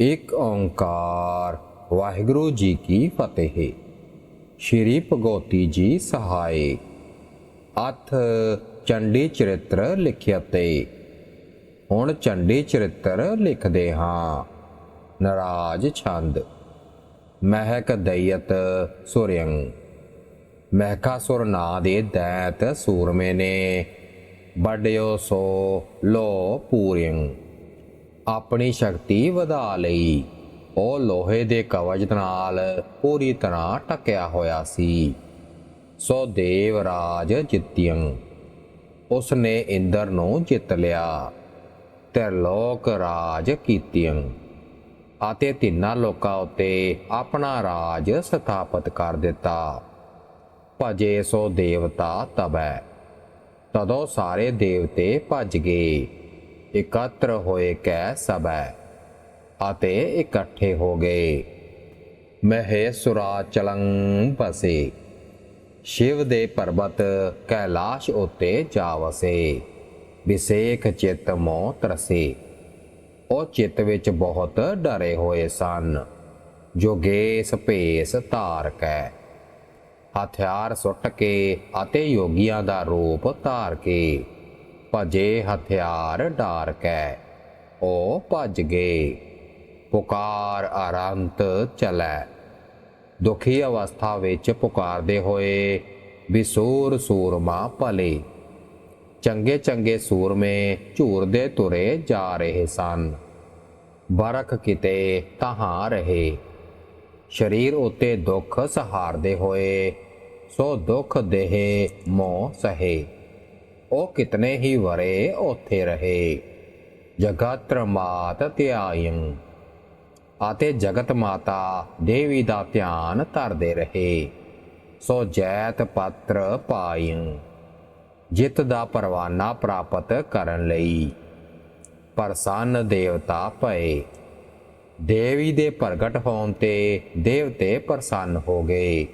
ਇੱਕ ਓੰਕਾਰ। ਵਾਹਿਗੁਰੂ ਜੀ ਕੀ ਫਤਿਹ। ਸ਼੍ਰੀ ਭਗਵਤੀ ਜੀ ਸਹਾਇ। ਅਥ ਚੰਡੀ ਚਰਿਤ੍ਰ ਲਿਖਿਅਤੇ। ਹੁਣ ਚੰਡੀ ਚਰਿਤ੍ਰ ਲਿਖਦੇ ਹਾਂ। ਨਰਾਜ ਛੰਦ। ਮਹਿਕ ਦਇਅਤ ਸੁਰਿਯੰ ਮਹਿਕਾਸੁਰ ਨਾਂ ਦੇ ਦੈਤ ਸੂਰਮੇ ਨੇ। ਵੱਡਿਓ ਸੋ ਲੋ ਪੂਰਿਯੰ ਆਪਣੀ ਸ਼ਕਤੀ ਵਧਾ ਲਈ। ਉਹ ਲੋਹੇ ਦੇ ਕਵਚ ਨਾਲ ਪੂਰੀ ਤਰ੍ਹਾਂ ਟਕਿਆ ਹੋਇਆ ਸੀ। ਸੋ ਦੇਵਰਾਜ ਜਿੱਤਿਯੰ ਉਸ ਨੇ ਇੰਦਰ ਨੂੰ ਜਿੱਤ ਲਿਆ। ਤਿਰਲੋਕ ਰਾਜ ਕੀਤਿਯੰ ਅਤੇ ਤਿੰਨਾਂ ਲੋਕਾਂ ਉੱਤੇ ਆਪਣਾ ਰਾਜ ਸਥਾਪਿਤ ਕਰ ਦਿੱਤਾ। ਭਜੇ ਸੋ ਦੇਵਤਾ ਤਬੈ। ਤਦੋਂ ਸਾਰੇ ਦੇਵਤੇ ਭੱਜ ਗਏ। ਇਕੱਤਰ ਹੋਏ ਕੈ ਸਬੈ ਅਤੇ ਇਕੱਠੇ ਹੋ ਗਏ। ਮਹੇ ਸੁਰਾਚਲੰ ਬਸੇ ਸ਼ਿਵ ਦੇ ਪਰਬਤ ਕੈਲਾਸ਼ ਉਤੇ ਜਾ ਵਸੇ, ਵਿਸੇਖ ਚਿਤ ਮੋ ਤਰਸੇ। ਉਹ ਚਿੱਤ ਵਿੱਚ ਬਹੁਤ ਡਰੇ ਹੋਏ ਸਨ ਜੋਗੇਸ ਭੇਸ ਧਾਰ ਕੈ। ਹਥਿਆਰ ਸੁੱਟ ਕੇ ਅਤੇ ਯੋਗੀਆਂ ਦਾ ਰੂਪ ਧਾਰ ਕੇ ਭਜੇ ਹਥਿਆਰ ਡਾਰ ਕੈ ਉਹ ਭੱਜ ਗਏ ਪੁਕਾਰ ਅਰੰਤ ਚਲੈ। ਦੁਖੀ ਅਵਸਥਾ ਵਿੱਚ ਪੁਕਾਰਦੇ ਹੋਏ ਵਿਸੂਰ ਸੂਰਮਾ ਭਲੇ। ਚੰਗੇ ਚੰਗੇ ਸੂਰਮੇ ਝੂਰਦੇ ਤੁਰੇ ਜਾ ਰਹੇ ਸਨ। ਬਰਖ ਕਿਤੇ ਤਹਾਂ ਰਹੇ। ਸਰੀਰ ਉਤੇ ਦੁੱਖ ਸਹਾਰਦੇ ਹੋਏ ਸੋ ਦੁੱਖ ਦੇਹ ਮੋਹ ਸਹੇ। ਉਹ ਕਿਤਨੇ ਹੀ ਵਰੇ ਉੱਥੇ ਰਹੇ। ਜਗਤ ਮਾਤ ਧਿਆਇੰ ਅਤੇ ਜਗਤ ਮਾਤਾ ਦੇਵੀ ਦਾ ਧਿਆਨ ਧਰਦੇ ਰਹੇ। ਸੋ ਜੈਤ ਪੱਤਰ ਪਾਇੰ ਜਿੱਤ ਦਾ ਪਰਵਾਨਾ ਪ੍ਰਾਪਤ ਕਰਨ ਲਈ। ਪ੍ਰਸੰਨ ਦੇਵਤਾ ਭਏ, ਦੇਵੀ ਦੇ ਪ੍ਰਗਟ ਹੋਣ ਤੇ ਦੇਵਤੇ ਪ੍ਰਸੰਨ ਹੋ ਗਏ।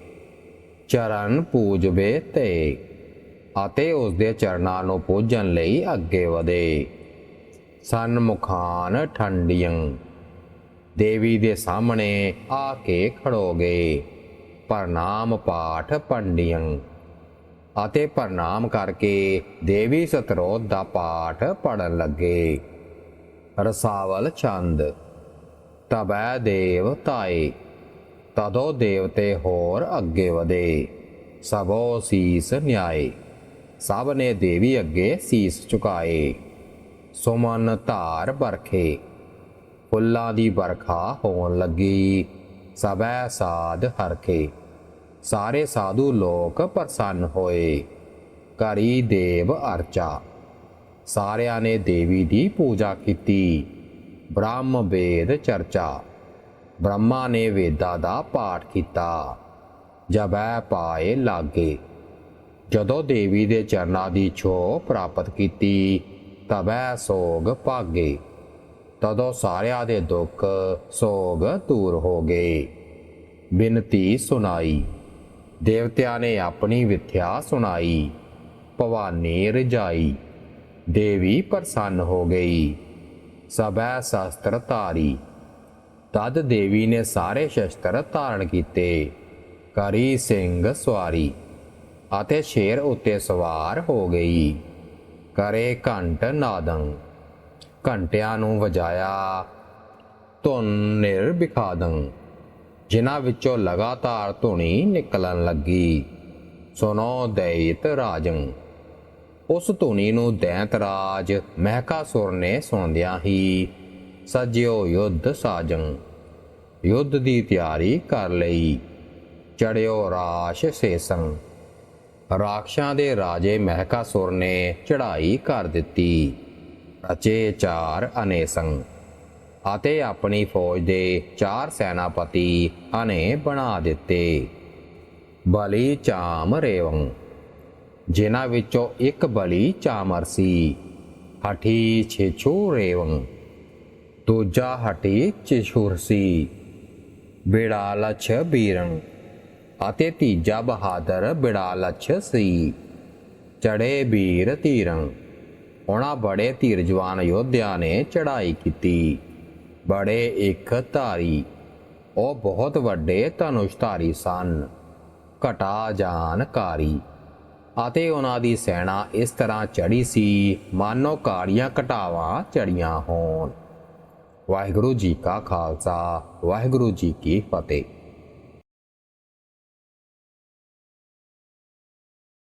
ਚਰਨ ਪੂਜਵੇ ਤੇ। ਅਤੇ ਉਸ ਦੇ ਚਰਨਾਂ ਨੂੰ ਪੂਜਣ ਲਈ ਅੱਗੇ ਵਧੇ। ਸਨਮੁਖਾਨ ਠੰਡੀਆਂ ਦੇਵੀ ਦੇ ਸਾਹਮਣੇ ਆ ਕੇ ਖੜੋ ਗਏ। ਪ੍ਰਣਾਮ ਪਾਠ ਪੰਡੀਆਂ ਅਤੇ ਪ੍ਰਣਾਮ ਕਰਕੇ ਦੇਵੀ ਸਤਰੋਤ ਦਾ ਪਾਠ ਪੜਨ ਲੱਗੇ। ਰਸਾਵਲ ਚੰਦ, ਤਬੈ ਦੇਵ ਤਾਏ, ਤਦੋ ਦੇਵਤੇ ਹੋਰ ਅੱਗੇ ਵਧੇ। ਸਭੋ ਸੀਸ ਨਿਆਏ। ਸਭ ਨੇ ਦੇਵੀ ਅੱਗੇ ਸੀਸ ਝੁਕਾਏ, ਸੁਮਨ ਧਾਰ ਬਰਖੇ ਫੁੱਲਾਂ ਦੀ ਵਰਖਾ ਹੋਣ ਲੱਗੀ ਸਭੈ ਸਾਧ ਹਰਖੇ। ਸਾਰੇ ਸਾਧੂ ਲੋਕ ਪ੍ਰਸੰਨ ਹੋਏ ਕਰੀ ਦੇਵ ਅਰਚਾ। ਸਾਰਿਆਂ ਨੇ ਦੇਵੀ ਦੀ ਪੂਜਾ ਕੀਤੀ, ਬ੍ਰਹਮ ਵੇਦ ਚਰਚਾ। ਬ੍ਰਹਮਾ ਨੇ ਵੇਦਾਂ ਦਾ ਪਾਠ ਕੀਤਾ ਜਬੈ ਪਾਏ ਲਾਗੇ। ਜਦੋਂ ਦੇਵੀ ਦੇ ਚਰਨਾਂ ਦੀ ਛੋ ਪ੍ਰਾਪਤ ਕੀਤੀ ਤਬੈ ਸੋਗ ਭਾਗੇ। ਤਦੋਂ ਸਾਰਿਆਂ ਦੇ ਦੁੱਖ ਸੋਗ ਦੂਰ ਹੋ ਗਏ। ਬਿਨਤੀ ਸੁਣਾਈ। ਦੇਵਤਿਆਂ ਨੇ ਆਪਣੀ ਵਿਥਿਆ ਸੁਣਾਈ। ਭਵਾਨੀ ਰਜਾਈ। ਦੇਵੀ ਪ੍ਰਸੰਨ ਹੋ ਗਈ। ਸਭੈ ਸ਼ਸਤਰ ਧਾਰੀ। ਤਦ ਦੇਵੀ ਨੇ ਸਾਰੇ ਸ਼ਸਤਰ ਧਾਰਨ ਕੀਤੇ। ਕਰੀ ਸਿੰਘ ਸਵਾਰੀ। ਅਤੇ ਸ਼ੇਰ ਉੱਤੇ ਸਵਾਰ ਹੋ ਗਈ। ਕਰੇ ਘੰਟ ਨਾਦੰ, ਘੰਟਿਆਂ ਨੂੰ ਵਜਾਇਆ, ਧੁਨ ਨਿਰਭਿਖਾਦੰ ਜਿਨ੍ਹਾਂ ਵਿੱਚੋਂ ਲਗਾਤਾਰ ਧੁਨੀ ਨਿਕਲਣ ਲੱਗੀ ਸੁਨੋ ਦੈਤ ਰਾਜੰ। ਉਸ ਧੁਨੀ ਨੂੰ ਦੈਂਤ ਰਾਜ ਮਹਿਕਾਸੁਰ ਨੇ ਸੁਣਦਿਆਂ ਹੀ ਸਜਿਓ ਯੁੱਧ ਸਾਜੰ। ਯੁੱਧ ਦੀ ਤਿਆਰੀ ਕਰ ਲਈ, ਚੜਿਓ ਰਾਸ਼ ਸੇਸੰ। ਰਾਖਸ਼ਾਂ ਦੇ ਰਾਜੇ ਮਹਿਕਾਸੁਰ ਨੇ ਚੜ੍ਹਾਈ ਕਰ ਦਿੱਤੀ। ਰਚੇ ਚਾਰ ਅਨੇਸੰ ਅਤੇ ਆਪਣੀ ਫੌਜ ਦੇ ਚਾਰ ਸੈਨਾਪਤੀ ਅਨੇ ਬਣਾ ਦਿੱਤੇ। ਬਲੀ ਚਾਮ ਰੇਵੰ, ਜਿਨ੍ਹਾਂ ਵਿੱਚੋਂ ਇੱਕ ਬਲੀ ਚਾਮਰ ਸੀ, ਹਠੀ ਛੇਛੂ ਰੇਵੰ, ਦੂਜਾ ਹਠੀ ਚਿਸ਼ੁਰ ਸੀ। ਬਿੜਾਲਛ ਬੀਰੰ ਅਤੇ ਤੀਜਾ ਬਹਾਦਰ ਬਿੜਾਲਛ ਸੀ। ਚੜੇ ਵੀਰ ਧੀਰੰ ਉਹਨਾਂ ਬੜੇ ਧੀਰ ਜਵਾਨ ਯੋਧਿਆਂ ਨੇ ਚੜ੍ਹਾਈ ਕੀਤੀ। ਬੜੇ ਇੱਕ ਧਾਰੀ। ਉਹ ਬਹੁਤ ਵੱਡੇ ਧਨੁਸ਼ਧਾਰੀ ਸਨ। ਘਟਾ ਜਾਣਕਾਰੀ। ਅਤੇ ਉਹਨਾਂ ਦੀ ਸੈਨਾ ਇਸ ਤਰ੍ਹਾਂ ਚੜੀ ਸੀ, ਮਾਨੋ ਕਾਲੀਆਂ ਘਟਾਵਾਂ ਚੜੀਆਂ ਹੋਣ। ਵਾਹਿਗੁਰੂ ਜੀ ਕਾ ਖਾਲਸਾ, ਵਾਹਿਗੁਰੂ ਜੀ ਕੀ ਫਤਿਹ।